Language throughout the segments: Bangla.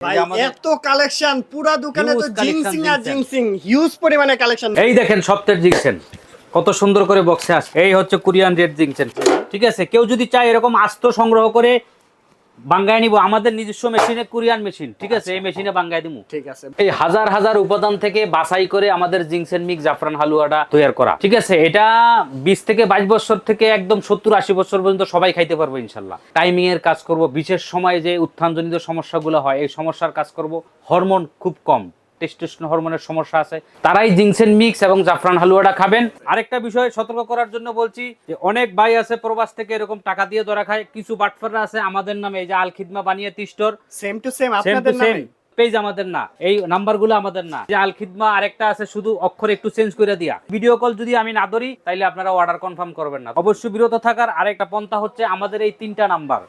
এত কালেকশন পুরা দোকানে তো Huge collection আর জিনসেন। হিউজ পরিমাণে কালেকশন এই দেখেন সপ্তাহের জিংসেন কত সুন্দর করে বক্সে আসে এই হচ্ছে কোরিয়ান রেড জিংসেন ঠিক আছে কেউ যদি চায় এরকম আস্ত সংগ্রহ করে বাঙ্গায় নিব। আমাদের নিজস্ব মেশিনে কোরিয়ান মেশিন ঠিক আছে? এই মেশিনে বাঙ্গায় দিব ঠিক আছে। এই হাজার হাজার উপাদান থেকে বাছাই করে আমাদের জিংসেন মিক্স জাফরান হালুয়াটা তৈরি করা। ঠিক আছে? এটা বিশ থেকে বাইশ বছর থেকে একদম সত্তর আশি বছর পর্যন্ত সবাই খাইতে পারব ইনশাল্লাহ। টাইমিং এর কাজ করব। বিশেষ সময়ে যে উত্থানজনিত সমস্যাগুলো হয় এই সমস্যার কাজ করব। হরমোন খুব কম। টেস্টোস্টেরন হরমোনের সমস্যা আছে তারাই জিংসেন মিক্স এবং জাফরান হালুয়াটা খাবেন। আরেকটা বিষয় সতর্ক করার জন্য বলছি যে অনেক ভাই আছে প্রবাস থেকে এরকম টাকা দিয়ে ধরা খায় কিছু বাটফাররা আছে আমাদের নামে এই যে আল খিদমা বানিয়ে তিস্টোর সেম টু সেম আপনাদের নামে। পেজ আমাদের না এই নাম্বারগুলো আমাদের না। যে আল খিদমা আরেকটা আছে শুধু অক্ষর একটু চেঞ্জ করে দিয়া। ভিডিও কল যদি আমি না ধরি তাইলে আপনারা অর্ডার কনফার্ম করবেন না। অবশ্যই বিরত থাকার আরেকটা পন্থা হচ্ছে আমাদের এই তিনটা নাম্বার।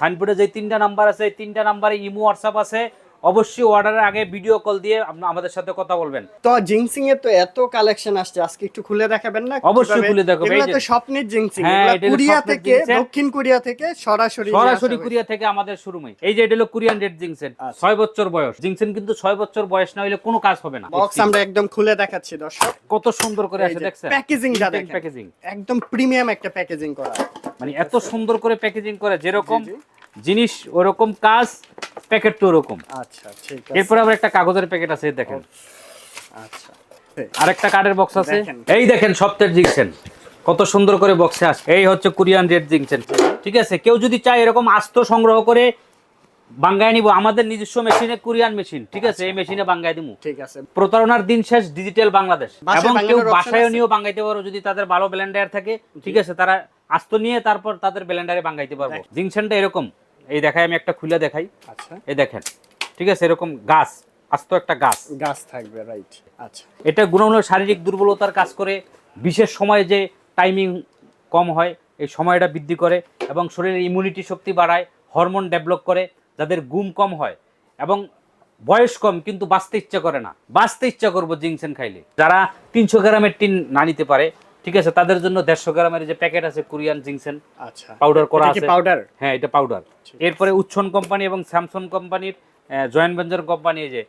সাইনবোর্ডে যে তিনটা নাম্বার আছে এই তিনটা নাম্বারে ইমো হোয়াটসঅ্যাপ আছে। অবশ্যই অর্ডারের আগে ভিডিও কল দিয়ে আমাদের সাথে কথা বলবেন। তো জিনসিং এর তো এত কালেকশন আসছে আজকে একটু খুলে দেখাবেন না? অবশ্যই খুলে দেখাবো, এই এগুলো তো স্বপ্নের জিনসিং হ্যাঁ, কোরিয়া থেকে দক্ষিণ কোরিয়া থেকে সরাসরি সরাসরি কোরিয়া থেকে আমাদের শুরুমই। এই যে এটা হলো কোরিয়ান রেড জিংসেন আচ্ছা। ছয় বছর বয়স। জিংসেন কিন্তু ছয় বছর বয়স না হলে কোনো কাজ হবে না। বক্স আমরা একদম খুলে দেখাচ্ছি দর্শক। কত সুন্দর করে আছে দেখছেন? প্যাকেজিংটা দেখেন। প্যাকেজিং একদম প্রিমিয়াম একটা প্যাকেজিং করা। মানে এত সুন্দর করে প্যাকেজিং করে যেরকম। জিনিস ওরকম কাজ প্যাকেট তো ওরকম। আচ্ছা ঠিক আছে। এরপরে আবার একটা কাগজের প্যাকেট আছে দেখেন। আচ্ছা। আরেকটা কার্ডের বক্স আছে। এই দেখেন সপ্তাহের জিংসেন। কত সুন্দর করে বক্সে আসে এই হচ্ছে কোরিয়ান রেড জিংসেন। ঠিক আছে? কেউ যদি চায় এরকম আস্ত সংগ্রহ করে বাঙ্গায় নিব আমাদের নিজস্ব মেশিনে কোরিয়ান মেশিন। ঠিক আছে? এই মেশিনে বাঙ্গায় দিব ঠিক আছে। প্রতারণার দিন শেষ ডিজিটাল বাংলাদেশ। এবং কেউ বাসায় নিয়েও বাঙ্গাইতে পারো যদি তাদের ভালো ব্লেন্ডার থাকে। ঠিক আছে? তারা আস্ত নিয়ে তারপর তাদের ব্লেন্ডারে বাঙ্গাইতে পারব। দেখ। জিংসেনটা এরকম। এই দেখাই আমি একটা খুলে দেখাই। আচ্ছা। এই দেখেন ঠিক আছে এরকম গাছ আস্ত একটা গাছ। গাছ থাকবে রাইট আচ্ছা। এটা গুণাগুণ শারীরিক দুর্বলতার কাজ করে বিশেষ সময়ে যে টাইমিং কম হয় এই সময়টা বৃদ্ধি করে এবং শরীরের ইমিউনিটি শক্তি বাড়ায় হরমোন ডেভেলপ করে যাদের ঘুম কম হয় এবং বয়স কম কিন্তু বাঁচতে ইচ্ছা করে না। বাঁচতে ইচ্ছা করব জিংসেন খাইলে। যারা তিনশো গ্রামের টিন না নিতে পারে ঠিক আছে তাদের জন্য দেড়শো গ্রামের যে প্যাকেট আছে কোরিয়ান জিংসেন আচ্ছা। পাউডার করা আছে। পাউডার হ্যাঁ এটা পাউডার এরপরে উচ্ছন কোম্পানি এবং স্যামসং কোম্পানির জয়েন্ট ভেঞ্চার কোম্পানি যে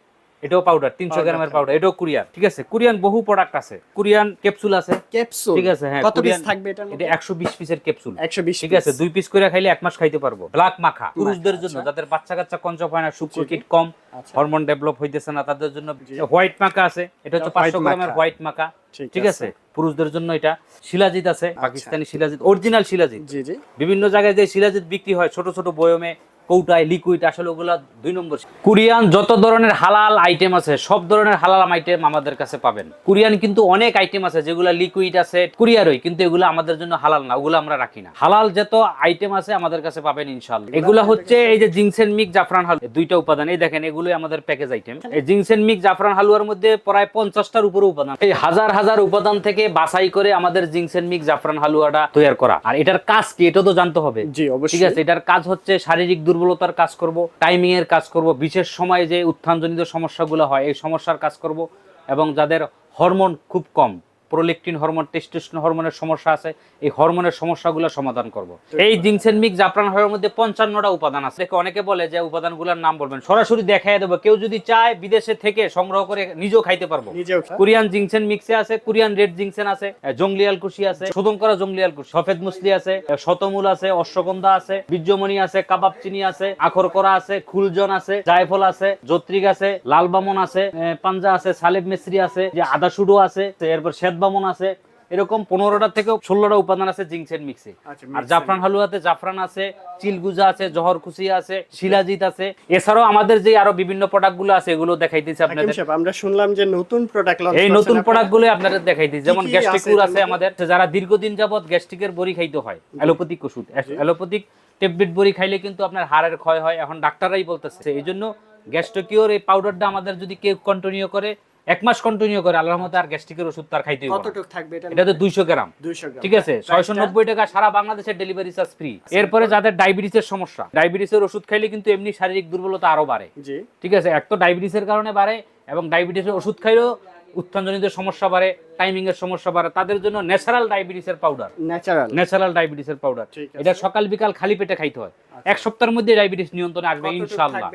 এটাও পাউডার তিনশো গ্রামের পাউডার এটাও কোরিয়ান ঠিক আছে কোরিয়ান বহু প্রোডাক্ট আছে। কোরিয়ান ক্যাপসুল আছে। ক্যাপসুল ঠিক আছে হ্যাঁ কত পিস থাকবে এটা মধ্যে? একশো বিশ পিসের ক্যাপসুল 120 ঠিক আছে দুই পিস করে খাইলে এক মাস খাইতে পারব। ব্ল্যাক মাখা পুরুষদের জন্য আচ্ছা। যাদের বাচ্চা কাচ্চা কঞ্চপ হয় না শুক্র কিট কম আচ্ছা। হরমোন ডেভেলপ হইতেছে না তাদের জন্য হোয়াইট মাখা আছে এটা হচ্ছে এটা পাঁচশো গ্রামের হোয়াইট মাখা ঠিক আছে। পুরুষদের জন্য এটা শিলাজিৎ আছে পাকিস্তানি শিলাজিৎ অরিজিনাল শিলাজিৎ। বিভিন্ন জায়গায় যে শিলাজিৎ বিক্রি হয় ছোট ছোট বয়মে কৌটায় লিকুইড আসলে ওগুলা দুই নম্বর কোরিয়ান যত ধরনের হালাল আইটেম আছে সব ধরনের হালাল আইটেম আমাদের কাছে পাবেন। কোরিয়ান কিন্তু অনেক আইটেম আছে যেগুলা লিকুইড আছে কুরিয়ারই কিন্তু এগুলো আমাদের জন্য হালাল না ওগুলো আমরা রাখি না। হালাল যত আইটেম আছে আমাদের কাছে পাবেন ইনশাল্লাহ এগুলা হচ্ছে এই যে জিংসেন মিক জাফরান হালুয়া দুইটা উপাদান এই দেখেন এগুলো আমাদের প্যাকেজ আইটেম এই জিংসেন মিক জাফরান হালুয়ার মধ্যে প্রায় পঞ্চাশটার উপরে উপাদান এই হাজার হাজার উপাদান থেকে বাছাই করে আমাদের জিংসেন মিক জাফরান হালুয়াটা তৈরি করা। আর এটার কাজ কি এটা তো জানতে হবে। জি অবশ্যই। ঠিক আছে এটার কাজ হচ্ছে শারীরিক দুর্বলতার কাজ করব টাইমিং এর কাজ করব, বিশেষ সময়ে যে উত্থানজনিত সমস্যাগুলো হয়, এই সমস্যার কাজ করব এবং যাদের হরমোন খুব কম। প্রোলেকটিন হরমোন টেস্টোস্টেরন হরমোনের সমস্যা আছে এই হরমোনের সমস্যাগুলো সমাধান করব। এই জিংসেন মিক জাফরান হওয়ার মধ্যে পঞ্চান্নটা উপাদান আছে। দেখে অনেকে বলে যে উপাদানগুলোর নাম বলবেন। সরাসরি দেখাই দেবো। কেউ যদি চায় বিদেশে থেকে সংগ্রহ করে নিজেও খাইতে পারব। কোরিয়ান জিংসেন মিক্সে আছে কোরিয়ান রেড জিংসেন আছে আহ, জংলিয়াল কুশি আছে শোধন করা জংলিয়াল কুশি সফেদ মুসলি আছে শতমূল আছে অশ্বগন্ধা আছে বীর্যমণি আছে কাবাব চিনি আছে আখর করা আছে খুলজন আছে জায়ফল আছে জত্রিক আছে লাল বামন আছে পাঞ্জা আছে সালেব মিস্ত্রি আছে যে আদা সুডো আছে এরপর শ্বেত বামন আছে এরকম পনেরোটা থেকে ষোলোটা উপাদান আছে জিংসেন মিক্সে। আচ্ছা, আর জাফরান হালুয়াতে জাফরান আছে চিলগুজা আছে জহর খুশি আছে শিলাজিৎ আছে। এছাড়াও আমাদের যে আরও বিভিন্ন প্রোডাক্টগুলো আছে এগুলো দেখাইতেছি আপনাদের। আমরা শুনলাম যে নতুন প্রোডাক্ট এই নতুন প্রোডাক্টগুলো আপনাদের দেখাই দিই যেমন কি কি গ্যাস্ট্রিকুর আছে আছে আমাদের যারা দীর্ঘদিন যাবত গ্যাস্ট্রিকের বড়ি খাইতে হয় অ্যালোপ্যাথিক ওষুধ। অ্যালোপ্যাথিক ট্যাবলেট বড়ি খাইলে কিন্তু আপনার হাড়ের ক্ষয় হয় এখন ডাক্তাররাই বলতেছে। এই জন্য গ্যাস্ট্রোকিওর এই পাউডারটা আমাদের যদি কেউ কন্টিনিউ করে এক মাস কন্টিনিউ করে আল্লাহর রহমতে আর গ্যাস্ট্রিকের ওষুধ তার খাইতে হবে কতটুক থাকবে এটা এটা তো দুইশো গ্রাম। 200 গ্রাম। ঠিক আছে? ছয়শো নব্বই টাকা সারা বাংলাদেশের ডেলিভারি চার্জ ফ্রি এরপরে যাদের ডায়াবেটিসের সমস্যা ডায়াবেটিসের ওষুধ খাইলে কিন্তু এমনি শারীরিক দুর্বলতা আরও বাড়ে। জি। ঠিক আছে? এক তো ডায়াবেটিসের কারণে বাড়ে এবং ডায়াবেটিসের ওষুধ খাইলেও উত্থানজনিত সমস্যা বাড়ে টাইমিং এর সমস্যা বাড়ে তাদের জন্য ন্যাচারাল ডায়াবেটিসের পাউডার ন্যাচারাল ন্যাচারাল ডায়াবেটিসের পাউডার এটা সকাল বিকাল খালি পেটে খাইতে হয়। এক সপ্তাহের মধ্যে ডায়াবেটিস নিয়ন্ত্রণে আসবে ইনশাআল্লাহ।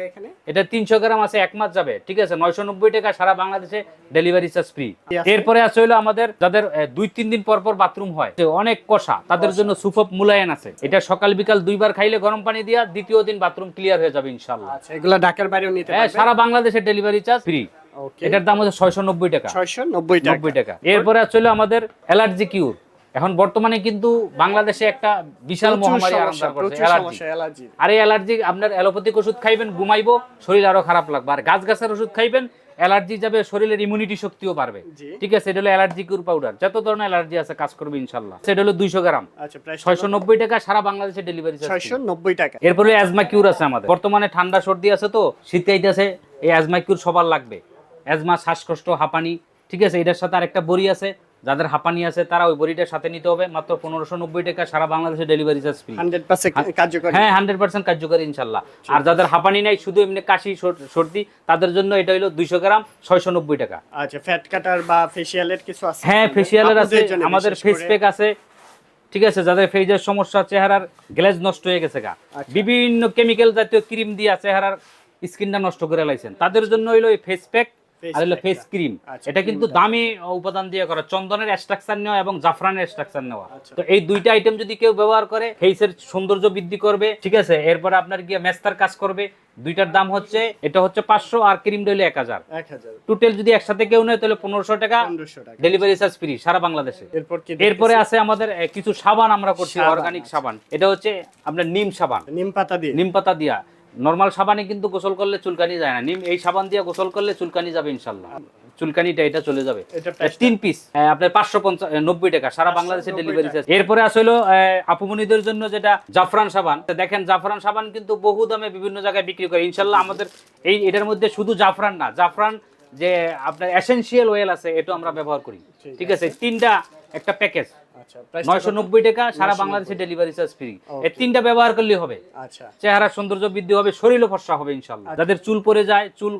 এটা তিনশো গ্রাম আছে এক মাস যাবে। ঠিক আছে নয়শো নব্বই টাকা সারা বাংলাদেশে ডেলিভারি চার্জ ফ্রি এরপরে আছে হলো আমাদের যাদের দুই তিন দিন পর পর বাথরুম হয় অনেক কষা তাদের জন্য সুফপ মুলায়ন আছে। এটা সকাল বিকাল দুইবার খাইলে গরম পানি দিয়া দ্বিতীয় দিন বাথরুম ক্লিয়ার হয়ে যাবে ইনশাল্লাহ আচ্ছা এগুলা ঢাকার বাইরেও নিতে হ্যাঁ সারা বাংলাদেশে ডেলিভারি চার্জ ফ্রি এটার দাম হচ্ছে ছয়শো নব্বই টাকা। 690 টাকা। নব্বই টাকা। এরপরে হলো আমাদের অ্যালার্জি কিউর। এখন বর্তমানে কিন্তু বাংলাদেশে একটা বিশাল মহামারী আরম্ভ করছে অ্যালার্জি। আর এই অ্যালার্জি আপনার অ্যালোপ্যাথিক ওষুধ খাইবেন ঘুমাইবো শরীর আরও খারাপ লাগবে। আর গাছ গাছের ওষুধ খাইবেন অ্যালার্জি যাবে শরীরের ইমিউনিটি শক্তিও বাড়বে। ঠিক আছে এটা হলো অ্যালার্জি কিউর পাউডার যত ধরনের অ্যালার্জি আছে কাজ করবে ইনশাল্লাহ। সেটা হলো দুইশো গ্রাম। আচ্ছা ছয়শো নব্বই টাকা সারা বাংলাদেশে ডেলিভারি 690 টাকা। এরপরে অ্যাজমা কিউর আছে আমাদের। বর্তমানে ঠান্ডা সর্দি আছে তো শীতে আইতেছে এই অ্যাজমা কিউর সবার লাগবে। অ্যাজমা শ্বাসকষ্ট হাঁপানি ঠিক আছে? এটার সাথে আরেকটা বড়ি আছে। যাদের হাঁপানি আছে তারা ওই বড়িটার সাথে নিতে হবে। মাত্র পনেরোশো নব্বই টাকা সারা বাংলাদেশে ডেলিভারি চার্জ ফ্রি 100% হ্যাঁ। হান্ড্রেড পার্সেন্ট কার্যকরী ইনশাল্লাহ। আর যাদের হাঁপানি নাই শুধু এমনি কাশি সর্দি তাদের জন্য এটা হলো দুইশো গ্রাম ছয়শো নব্বই টাকা। আচ্ছা ফ্যাট কাটার বা ফেশিয়ালের কিছু আছে? হ্যাঁ ফেসিয়ালের আছে। আমাদের ফেস প্যাক আছে। ঠিক আছে যাদের ফেজের সমস্যা চেহারার গ্লেজ নষ্ট হয়ে গেছে গা। আচ্ছা। বিভিন্ন কেমিক্যাল জাতীয় ক্রিম দিয়ে চেহারার স্কিনটা নষ্ট করে লাইছেন। তাদের জন্য হইল এই ফেস প্যাক আর হলো ফেস ক্রিম এটা কিন্তু দামি উপাদান দিয়ে করা। চন্দনের এক্সট্রাকশন নেওয়া এবং জাফরানের এক্সট্রাকশন নেওয়া। আচ্ছা। তো এই দুইটা আইটেম যদি কেউ ব্যবহার করে ফেসের সৌন্দর্য বৃদ্ধি করবে ঠিক আছে? এরপরে আপনার গিয়ে মেস্তার কাজ করবে। দুইটার দাম হচ্ছে এটা হচ্ছে পাঁচশো আর ক্রিম হইল এক হাজার। টোটাল যদি একসাথে কেউ নেয় তাহলে পনেরোশো টাকা ডেলিভারি চার্জ ফ্রি সারা বাংলাদেশে। এরপরে আছে আমাদের কিছু সাবান আমরা করছি অর্গানিক আচ্ছা। সাবান। এটা হচ্ছে আপনার নিম সাবান। নিম পাতা দিয়ে। নিম পাতা দিয়া। নর্মাল সাবানে কিন্তু গোসল করলে চুলকানি যায় না। নিম এই সাবান দিয়ে গোসল করলে চুলকানি যাবে ইনশাল্লাহ চুলকানিটা এটা চলে যাবে। তিন পিস আপনার পাঁচশো পঞ্চাশ নব্বই টাকা। সারা বাংলাদেশে ডেলিভারি চার্জ। এরপরে আসলে আপুমনিদের জন্য যেটা জাফরান সাবান। দেখেন জাফরান সাবান কিন্তু বহু দামে বিভিন্ন জায়গায় বিক্রি করে। ইনশাল্লাহ আমাদের এই এটার মধ্যে শুধু জাফরান না। জাফরান যে আপনার এসেন্সিয়াল ওয়েল আছে এটা আমরা ব্যবহার করি। ঠিক আছে। তিনটা একটা প্যাকেজ নয়শো নব্বই টাকা সারা বাংলাদেশে ডেলিভারি চার্জ ফ্রি এই তিনটা ব্যবহার করলে হবে। আচ্ছা। চেহারা সৌন্দর্য বৃদ্ধি হবে শরীরও ফর্সা হবে ইনশাল্লাহ যাদের চুল পরে যায় চুল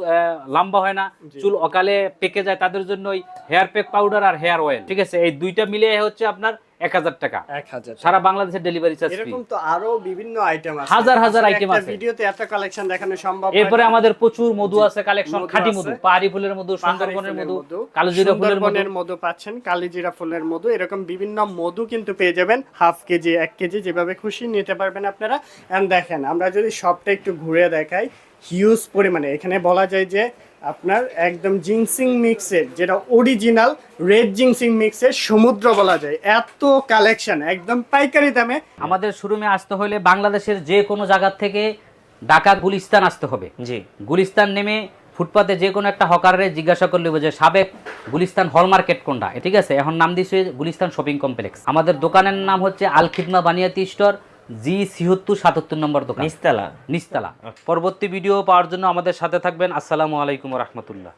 লম্বা হয় না চুল অকালে পেকে যায় তাদের জন্য হেয়ার প্যাক পাউডার আর হেয়ার অয়েল ঠিক আছে এই দুইটা মিলে হচ্ছে আপনার এক হাজার টাকা। 1000 সারা বাংলাদেশে ডেলিভারি চার্জ এরকম তো আরও বিভিন্ন আইটেম আছে। হাজার হাজার একটা আছে। ভিডিওতে এত কালেকশন দেখানো সম্ভব এরপরে আমাদের প্রচুর মধু আছে কালেকশন খাঁটি মধু পাহাড়ি ফুলের মধু সুন্দরবনের মধু কালোজিরা ফুলের মধু। পাচ্ছেন কালিজিরা ফুলের মধু। এরকম বিভিন্ন মধু কিন্তু পেয়ে যাবেন হাফ কেজি এক কেজি যেভাবে খুশি নিতে পারবেন আপনারা। এন্ড দেখেন আমরা যদি সবটা একটু ঘুরে দেখাই হিউজ পরিমাণে। এখানে বলা যায় যে আপনার একদম জিংসিং মিক্সের যেটা অরিজিনাল রেড জিংসিং মিক্সের সমুদ্র বলা যায়। এত কালেকশন একদম পাইকারি দামে। আমাদের শোরুমে আসতে হলে বাংলাদেশের যে কোনো জায়গা থেকে ঢাকা গুলিস্তান আসতে হবে। জি। গুলিস্তান নেমে ফুটপাতে যে কোনো একটা হকারে জিজ্ঞাসা করলে যে সাবেক গুলিস্তান হল মার্কেট কোনটা ঠিক আছে? এখন নাম দিয়েছে গুলিস্তান শপিং কমপ্লেক্স আমাদের দোকানের নাম হচ্ছে আল খিদমা বানিয়াতি স্টোর জি ছিহত্তর সাতাত্তর নম্বর দোকান। নিস্তালা নিস্তালা পরবর্তী ভিডিও পাওয়ার জন্য আমাদের সাথে থাকবেন। আসসালামু আলাইকুম রহমতুল্লাহ।